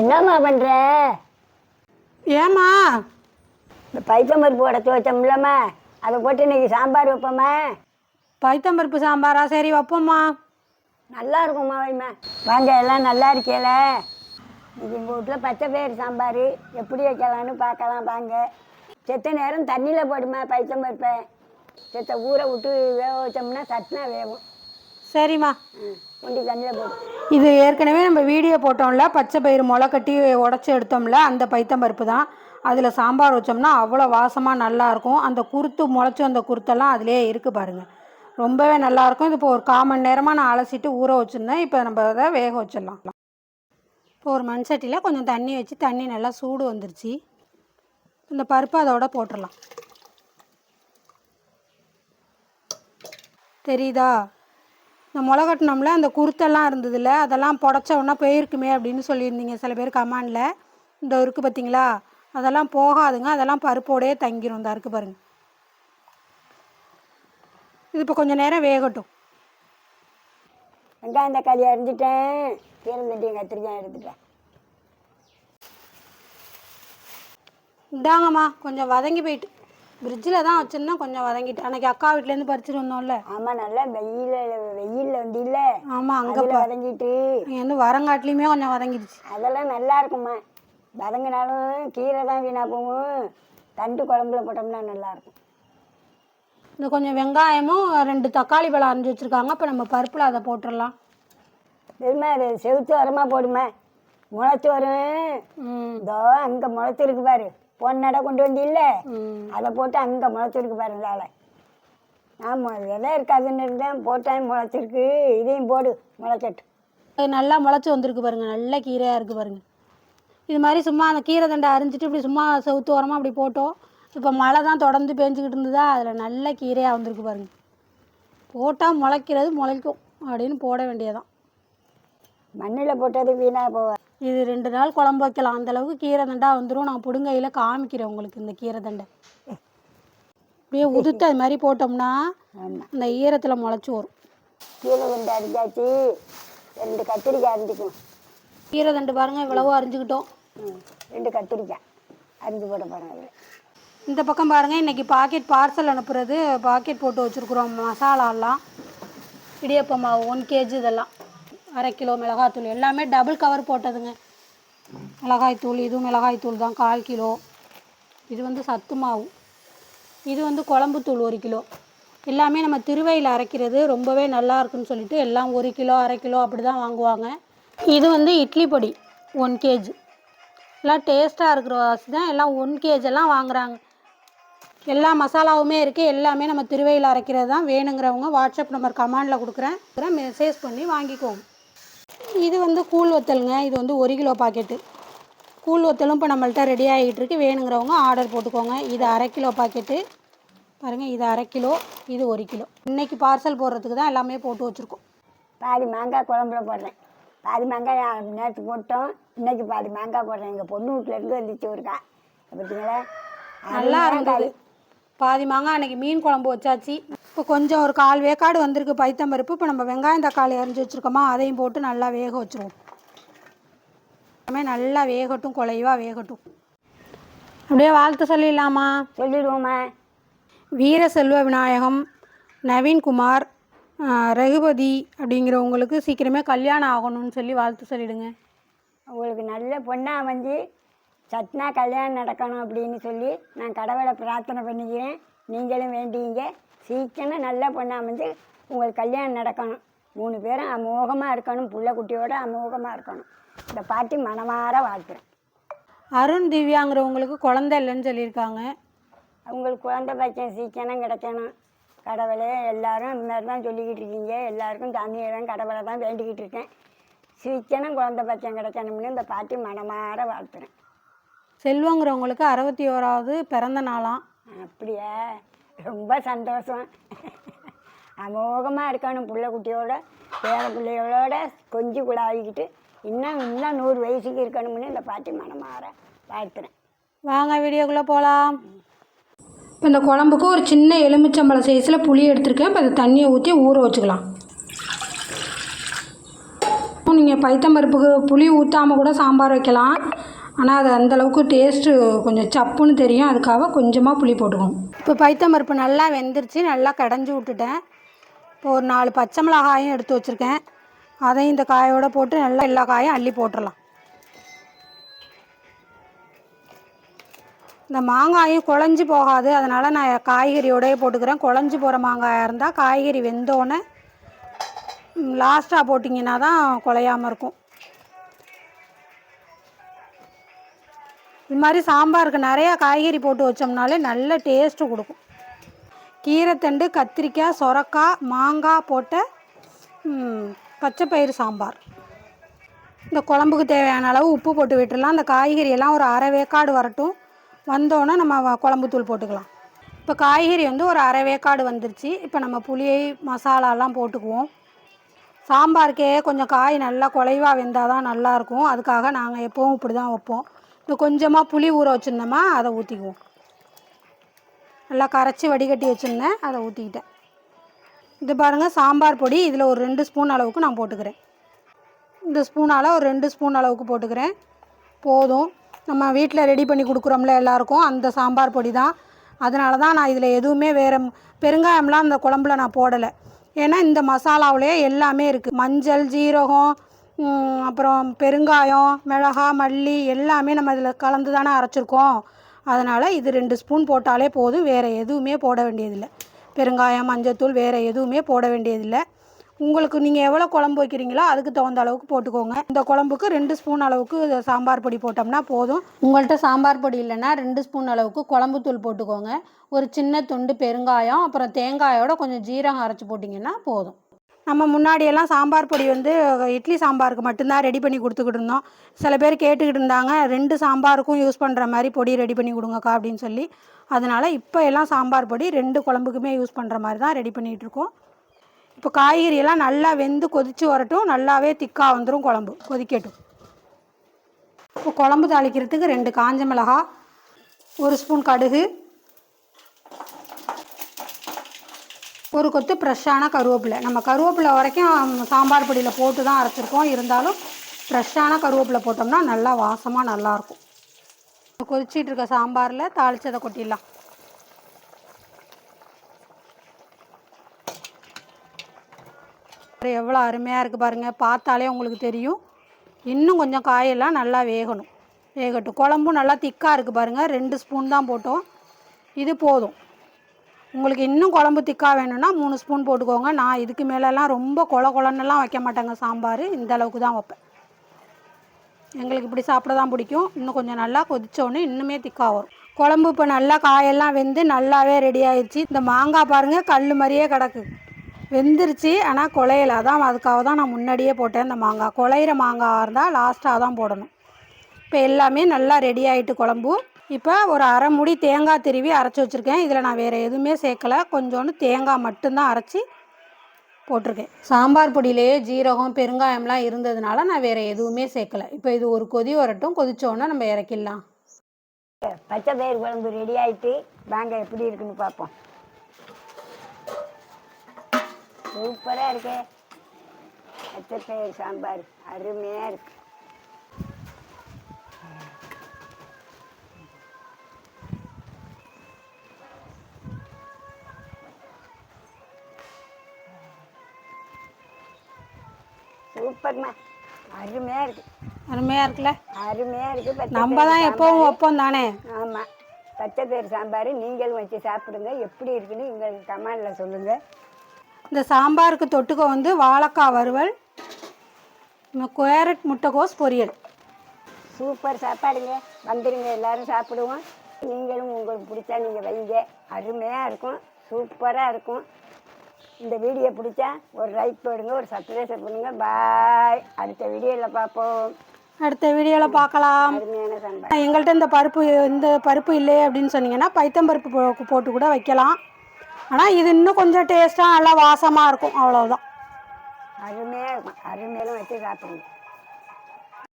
என்னம்மா பண்ணுற ஏம்மா? இந்த பைத்தம்பருப்பு உடச்சி வச்சோம்லம்மா. அதை போட்டு இன்னைக்கு சாம்பார் வைப்போம்மா. பைத்தம்பருப்பு சாம்பாரா? சரி வைப்போம்மா. நல்லா இருக்கும்மா வைம்மா. வாங்க எல்லாம் நல்லா இருக்கேல. இன்னைக்கு எங்கள் வீட்டில் பச்சை பயிறு சாம்பார். எப்படி வைக்கலான்னு பார்க்கலாம் வாங்க. செத்த நேரம் தண்ணியில் போடுமா பைத்தம்பருப்பை. செத்த ஊற விட்டு வேக வச்சோம்னா சட்னா வேகும். சரிம்மா. ம். கொண்டு தண்ணியில் போட்டு இது ஏற்கனவே நம்ம வீடியோ போட்டோம்ல பச்சை பயிறு முளை கட்டி உடச்சி எடுத்தோம்ல அந்த பைத்தம்பருப்பு தான். அதில் சாம்பார் வச்சோம்னா அவ்வளோ வாசமாக நல்லாயிருக்கும் அந்த குருத்து முளைச்சி அந்த குருத்தெல்லாம் அதிலே இருக்குது பாருங்கள் ரொம்பவே நல்லாயிருக்கும் இது இப்போ ஒரு கால் மணி நேரமாக நான் அலசிட்டு ஊற வச்சுருந்தேன். இப்போ நம்ம அதை வேக வச்சிடலாம். இப்போ ஒரு மண் சட்டியில் கொஞ்சம் தண்ணி வச்சு தண்ணி நல்லா சூடு வந்துருச்சு. இந்த பருப்பு அதோட போட்டுடலாம். தெரியுதா? இந்த முளை கட்டினோம்ல அந்த குருத்தெல்லாம் இருந்ததுல அதெல்லாம் புடச்ச உடனே போயிருக்குமே அப்படின்னு சொல்லியிருந்தீங்க சில பேர் கமாண்டில். இந்த இருக்குது பார்த்தீங்களா அதெல்லாம் போகாதுங்க அதெல்லாம் பருப்போடையே தங்கிரும் இந்த இருக்கு பாருங்க. இது இப்போ கொஞ்சம் நேரம் வேகட்டும். வெங்காயம் தக்காளி அரிஞ்சிட்டேன். கீரை தட்டியும் கத்திரிக்காய் எடுத்துட்டேன். இந்தாங்கம்மா கொஞ்சம் வதங்கி போயிட்டு. ஃப்ரிட்ஜில் தான் வச்சுருந்தேன் கொஞ்சம் வதங்கிட்டு. அன்னைக்கு அக்கா வீட்டிலேருந்து பறிச்சுட்டு வந்தோம்ல. ஆமாம் நல்லா வெயில வெயிலில் வந்து இல்லை ஆமாம் அங்கே வதங்கிட்டு. இங்கே வந்து வரங்காட்டிலையுமே கொஞ்சம் வதங்கிடுச்சு. அதெல்லாம் நல்லா இருக்கும்மா. வதங்கினாலும் கீரை தான் வீணாக போகும். தண்டு குழம்புல போட்டோம்னா நல்லா இருக்கும். இந்த கொஞ்சம் வெங்காயமும் ரெண்டு தக்காளி பழம் அரைஞ்சி வச்சுருக்காங்க. இப்போ நம்ம பருப்பில் அதை போட்டுடலாம். பெருமை அது செவுத்து வரமா போடுமா? முளைச்சி வரும் ம். இதோ அங்கே முளைச்சிருக்கு பாரு. பொன்னடை கொண்டு வந்து இல்லை அதை போட்டு அங்கே முளைச்சிருக்கு பாரு இதால ஆமாம் விதை இருக்காதுன்னு இருந்தேன். போட்டேன் முளைச்சிருக்கு. இதையும் போடு முளைச்சட்டு அது நல்லா முளைச்சி வந்திருக்கு பாருங்க. நல்ல கீரையாக இருக்குது பாருங்க. இது மாதிரி சும்மா அந்த கீரை தண்டை அரிஞ்சிட்டு இப்படி சும்மா செவுத்து ஓரமாக அப்படி போட்டோம். இப்போ மழை தான் தொடர்ந்து பேஞ்சிக்கிட்டு இருந்ததா? அதில் நல்ல கீரையாக வந்திருக்கு பாருங்க. போட்டால் முளைக்கிறது முளைக்கும். அப்படின்னு போட வேண்டியதான் மண்ணில் போட்டது வீணாக போவா இது ரெண்டு நாள் குழம்பு வைக்கலாம். அந்த அளவுக்கு கீரை தண்டா வந்துடும் நான் புடுங்கையில் காமிக்கிறேன் உங்களுக்கு இந்த கீரை தண்டை. அப்படியே உதுத்து அது மாதிரி போட்டோம்னா அந்த ஈரத்தில் முளைச்சி வரும். கீழே ரெண்டு அரிஞ்சாச்சு ரெண்டு கத்திரிக்காய் அரிஞ்சிக்கும் கீரை தண்டு பாருங்கள் இவ்வளவோ அரிஞ்சுக்கிட்டோம். ரெண்டு கத்திரிக்காய். அரிஞ்சு போட பாருங்க அதில் இந்த பக்கம் பாருங்கள் இன்றைக்கி பாக்கெட் பார்சல் அனுப்புறது. பாக்கெட் போட்டு வச்சுருக்குறோம் மசாலாலாம் இடியப்ப மாவு ஒன் கேஜி இதெல்லாம். அரை கிலோ மிளகாத்தூள் எல்லாமே டபுள் கவர் போட்டதுங்க. மிளகாய்த்தூள் இதுவும் மிளகாய்த்தூள் தான் கால் கிலோ. இது வந்து சத்து மாவு. இது வந்து குழம்புத்தூள் ஒரு கிலோ. எல்லாமே நம்ம திருவையில் அரைக்கிறது ரொம்பவே நல்லா இருக்குன்னு சொல்லிட்டு எல்லாம் ஒரு கிலோ அரை கிலோ அப்படி தான் வாங்குவாங்க. இது வந்து இட்லி பொடி ஒன் கேஜி எல்லாம் டேஸ்ட்டாக இருக்கிற வாசி தான் எல்லாம் ஒன் கேஜெல்லாம் வாங்குகிறாங்க வாங்குறாங்க. எல்லா மசாலாவுமே இருக்குது எல்லாமே நம்ம திருவையில் அரைக்கிறது தான் வேணுங்கிறவங்க வாட்ஸ்அப் நம்பர் கமாண்டில் கொடுக்குறேன். மெசேஜ் பண்ணி வாங்கிக்கோங்க. இது வந்து கூழ் வத்தலுங்க. இது வந்து ஒரு கிலோ பாக்கெட்டு கூழ் வத்தலும் இப்போ நம்மள்ட்ட ரெடி ஆகிட்டு இருக்கு. வேணுங்கிறவங்க ஆர்டர் போட்டுக்கோங்க. இது அரை கிலோ பாக்கெட்டு பாருங்கள் இது அரை கிலோ இது ஒரு கிலோ. இன்னைக்கு பார்சல் போடுறதுக்கு தான் எல்லாமே போட்டு வச்சுருக்கோம். பாதி மாங்காய் குழம்புல போடுறேன். பாதி மாங்காய் நேற்று போட்டோம். இன்னைக்கு பாதி மாங்காய் போடுறேன். எங்கள் பொண்ணு வீட்டிலேருந்து வந்துச்சு ஒருக்கா. பார்த்தீங்களா நல்லா இருந்தது. பாதி மாங்காய் அன்னைக்கு மீன் குழம்பு வச்சாச்சு. இப்போ கொஞ்சம் ஒரு கால் வேக்காடு வந்திருக்கு பைத்தம்பருப்பு இப்போ நம்ம வெங்காயம் தக்காளி அரிஞ்சு வச்சுருக்கோமா அதையும் போட்டு நல்லா வேக வச்சுருவோம். எல்லாமே நல்லா வேகட்டும் குலைவாக வேகட்டும். அப்படியே வாழ்த்து சொல்லிடலாமா? சொல்லிடுவோம்மா. வீர செல்வ விநாயகம் நவீன்குமார் ரகுபதி அப்படிங்கிறவங்களுக்கு சீக்கிரமே கல்யாணம் ஆகணும்னு சொல்லி வாழ்த்து சொல்லிடுங்க. உங்களுக்கு நல்ல பொண்ணாக அமைஞ்சு சட்னா கல்யாணம் நடக்கணும் அப்படின்னு சொல்லி நான் கடவுளை பிரார்த்தனை பண்ணிக்கிறேன். நீங்களும் வேண்டிங்க. சீக்கிரம் நல்ல பொண்ணாக அமைஞ்சு உங்களுக்கு கல்யாணம் நடக்கணும். மூணு பேரும் அமோகமாக இருக்கணும். புள்ள குட்டியோட அமோகமாக இருக்கணும். இந்த பாட்டி மனமார வாழ்த்துறேன். அருண் திவ்யாங்கிறவங்களுக்கு குழந்தை இல்லைன்னு சொல்லியிருக்காங்க. அவங்களுக்கு குழந்தை பச்சம் சீக்கிரம் கிடைக்கணும். கடவுளே எல்லாரும் இந்த மாதிரி தான் சொல்லிக்கிட்டு இருக்கீங்க. எல்லாருக்கும் தான் கடவுளை தான் வேண்டிக்கிட்டு இருக்கேன். சீக்கிரம் குழந்தை பச்சம் கிடைக்கணும்னு இந்த பாட்டி மனமார வாழ்த்துறேன். செல்வங்கிறவங்களுக்கு அறுபத்தி ஓராவது பிறந்த நாளாம் அப்படியா? ரொம்ப சந்தோஷம். அமோகமாக இருக்கணும் புள்ள குட்டியோட பேர பிள்ளைகளோட கொஞ்சி குழாவிக்கிட்டு இன்னும் இன்னும் நூறு வயசுக்கு இருக்கணும்னு இந்த பாட்டி மனமாற வாழ்த்துறேன். வாங்க வீடியோக்குள்ளே போகலாம் இப்போ இந்த குழம்புக்கு ஒரு சின்ன எலுமிச்சம்பழம் சைஸில் புளி எடுத்திருக்கேன். இப்போ அதை தண்ணியை ஊற்றி ஊற வச்சுக்கலாம். நீங்கள் பைத்தம்பருப்புக்கு புளி ஊற்றாமல் கூட சாம்பார் வைக்கலாம். ஆனால் அது அந்தளவுக்கு டேஸ்ட்டு கொஞ்சம் சப்புன்னு தெரியும். அதுக்காக கொஞ்சமாக புளி போட்டுக்கணும் இப்போ பைத்தம்பருப்பு நல்லா வெந்துருச்சு. நல்லா கடைஞ்சி விட்டுட்டேன். இப்போ ஒரு நாலு பச்சை மிளகாயும் எடுத்து வச்சுருக்கேன். அதையும் இந்த காயோட போட்டு நல்லா எல்லா காயும் அள்ளி போட்டுடலாம். இந்த மாங்காயும் குழஞ்சி போகாது. அதனால் நான் காய்கறியோடயே போட்டுக்கிறேன். குழஞ்சி போகிற மாங்காயாக இருந்தால் காய்கறி வெந்தோடனே லாஸ்ட்டாக போட்டிங்கன்னா தான் குலையாமல் இருக்கும். இது மாதிரி சாம்பாருக்கு நிறையா காய்கறி போட்டு வச்சோம்னாலே நல்ல டேஸ்ட்டு கொடுக்கும். கீரைத்தண்டு கத்திரிக்காய் சொரக்காய் மாங்காய் போட்ட பச்சை பச்சைப்பயிறு சாம்பார். இந்த குழம்புக்கு தேவையான அளவு உப்பு போட்டு விட்டுடலாம். அந்த காய்கறி எல்லாம் ஒரு அரை வேக்காடு வரட்டும். வந்தோன்னே நம்ம குழம்பு தூள் போட்டுக்கலாம். இப்போ காய்கறி வந்து ஒரு அரை வேக்காடு வந்துருச்சு. இப்போ நம்ம புளியை மசாலாலாம் போட்டுக்குவோம். சாம்பாருக்கே கொஞ்சம் காய் நல்லா குலைவாக வெந்தால் தான் நல்லாயிருக்கும் அதுக்காக நாங்கள் எப்போவும் இப்படி தான் வைப்போம். இப்போ கொஞ்சமாக புளி ஊற வச்சுருந்தோமா அதை ஊற்றிக்குவோம் நல்லா கரைச்சி வடிகட்டி வச்சுருந்தேன் அதை ஊற்றிக்கிட்டேன் இது பாருங்கள் சாம்பார் பொடி இதில் ஒரு ரெண்டு ஸ்பூன் அளவுக்கு நான் போட்டுக்கிறேன். இந்த ஸ்பூனால் ஒரு ரெண்டு ஸ்பூன் அளவுக்கு போட்டுக்கிறேன். போதும். நம்ம வீட்டில் ரெடி பண்ணி கொடுக்குறோம்ல எல்லாருக்கும் அந்த சாம்பார் பொடி தான். அதனால தான் நான் இதில் எதுவுமே வேறு பெருங்காயம்லாம் அந்த குழம்புல நான் போடலை. ஏன்னா இந்த மசாலாவிலே எல்லாமே இருக்குது மஞ்சள் ஜீரகம் அப்புறம் பெருங்காயம் மிளகா மல்லி எல்லாமே நம்ம இதில் கலந்து தானே அரைச்சிருக்கோம். அதனால் இது ரெண்டு ஸ்பூன் போட்டாலே போதும். வேறு எதுவுமே போட வேண்டியதில்லை. பெருங்காயம் மஞ்சத்தூள் வேறு எதுவுமே போட வேண்டியதில்லை. உங்களுக்கு நீங்கள் எவ்வளோ குழம்பு வைக்கிறீங்களோ அதுக்கு தகுந்த அளவுக்கு போட்டுக்கோங்க. இந்த குழம்புக்கு ரெண்டு ஸ்பூன் அளவுக்கு இது சாம்பார் பொடி போட்டோம்னா போதும். உங்கள்கிட்ட சாம்பார் பொடி இல்லைன்னா ரெண்டு ஸ்பூன் அளவுக்கு குழம்பு தூள் போட்டுக்கோங்க. ஒரு சின்ன துண்டு பெருங்காயம் அப்புறம் தேங்காயோட கொஞ்சம் ஜீரகம் அரைச்சி போட்டிங்கன்னா போதும். நம்ம முன்னாடியெல்லாம் சாம்பார் பொடி வந்து இட்லி சாம்பாருக்கு மட்டும்தான் ரெடி பண்ணி கொடுத்துக்கிட்டு இருந்தோம். சில பேர் கேட்டுக்கிட்டு இருந்தாங்க ரெண்டு சாம்பாருக்கும் யூஸ் பண்ணுற மாதிரி பொடி ரெடி பண்ணி கொடுங்கக்கா அப்படின்னு சொல்லி. அதனால் இப்போ எல்லாம் சாம்பார் பொடி ரெண்டு குழம்புக்குமே யூஸ் பண்ணுற மாதிரி தான் ரெடி பண்ணிகிட்டு இருக்கோம். இப்போ காய்கறியெல்லாம் நல்லா வெந்து கொதித்து வரட்டும் நல்லாவே திக்காக வந்துடும் குழம்பு கொதிக்கட்டும். இப்போ குழம்பு தாளிக்கிறதுக்கு ரெண்டு காஞ்ச மிளகா ஒரு ஸ்பூன் கடுகு ஒரு கொத்து ஃப்ரெஷ்ஷான கருவேப்பிலை. நம்ம கருவேப்பிலை வரைக்கும் சாம்பார் பொடியில் போட்டு தான் அரைச்சிருக்கோம். இருந்தாலும் ஃப்ரெஷ்ஷான கருவேப்பிலை போட்டோம்னா நல்லா வாசமாக நல்லாயிருக்கும். கொதிச்சிட்டு இருக்க சாம்பாரில் தாளிச்சதை கொட்டிடலாம். எவ்வளோ அருமையாக இருக்குது பாருங்கள் பார்த்தாலே உங்களுக்கு தெரியும். இன்னும் கொஞ்சம் காயெல்லாம் நல்லா வேகணும். வேகட்டும். குழம்பும் நல்லா திக்காக இருக்குது பாருங்கள் ரெண்டு ஸ்பூன் தான் போட்டோம். இது போதும். உங்களுக்கு இன்னும் குழம்பு திக்காக வேணும்னா மூணு ஸ்பூன் போட்டுக்கோங்க. நான் இதுக்கு மேலெல்லாம் ரொம்ப கொல கொலன்னெல்லாம் வைக்க மாட்டேங்க சாம்பார். இந்த அளவுக்கு தான் வைப்பேன். எங்களுக்கு இப்படி சாப்பிட தான் பிடிக்கும். இன்னும் கொஞ்சம் நல்லா கொதிச்சோடனே இன்னுமே திக்காக வரும். குழம்பு இப்போ நல்லா காயெல்லாம் வெந்து நல்லாவே ரெடி ஆயிடுச்சு இந்த மாங்காய் பாருங்கள் கல் மாதிரியே கிடக்கு. வெந்துருச்சு ஆனால் குலையில அதான் அதுக்காக தான் நான் முன்னாடியே போட்டேன் இந்த மாங்காய். குலையிற மாங்காய் இருந்தால் லாஸ்ட்டாக தான் போடணும். இப்போ எல்லாமே நல்லா ரெடி ஆகிட்டு குழம்பு. இப்போ ஒரு அரை முடி தேங்காய் திருவி அரைச்சி வச்சுருக்கேன். இதில் நான் வேறு எதுவுமே சேர்க்கல. கொஞ்சோண்டு தேங்காய் மட்டும்தான் அரைச்சி போட்டிருக்கேன். சாம்பார் பொடியிலேயே ஜீரகம் பெருங்காயம்லாம் இருந்ததுனால நான் வேறு எதுவுமே சேர்க்கல. இப்போ இது ஒரு கொதி வரட்டும். கொதிச்சோன்னே நம்ம இறக்கிடலாம். பச்சை பயிர் குழம்பு ரெடி ஆகிட்டு வாங்க எப்படி இருக்குன்னு பார்ப்போம். சூப்பராக இருக்கே. பச்சை பயிர் சாம்பார். அருமையாக இருக்கு. சூப்பர்மா. அருமையாக இருக்கு. அருமையாக இருக்குல்ல? அருமையாக இருக்கு. பச்சை நம்ம தான் எப்பவும் வைப்போம் தானே? ஆமாம் பச்சை பயிர் சாம்பார் நீங்களும் வச்சு சாப்பிடுங்க. எப்படி இருக்குன்னு எங்களுக்கு கமெண்டில் சொல்லுங்கள் இந்த சாம்பாருக்கு தொட்டுக்க வந்து வாழைக்காய் வறுவல் கேரட் முட்டைகோஸ் பொரியல். சூப்பர் சாப்பாடுங்க. வந்துடுங்க எல்லாரும் சாப்பிடுவோம். நீங்களும் உங்களுக்கு பிடிச்சா நீங்கள் வைங்க. அருமையாக இருக்கும். சூப்பராக இருக்கும். இந்த வீடியோ பிடிச்சா ஒரு லைக் போடுங்க ஒரு சப்ஸ்கிரைப் பண்ணுங்க. பாய் அடுத்த வீடியோவில் பார்ப்போம். அடுத்த வீடியோவில் பார்க்கலாம். எங்கள்கிட்ட இந்த பருப்பு இந்த பருப்பு இல்லையே அப்படின்னு சொன்னீங்கன்னா பைத்தம் பருப்பு போ- போட்டு கூட வைக்கலாம். ஆனால் இது இன்னும் கொஞ்சம் டேஸ்ட்டாக நல்லா வாசமாக இருக்கும். அவ்வளவுதான். அருமையாக இருக்கும். அருமையிலும் வச்சு சாப்பிடுங்க.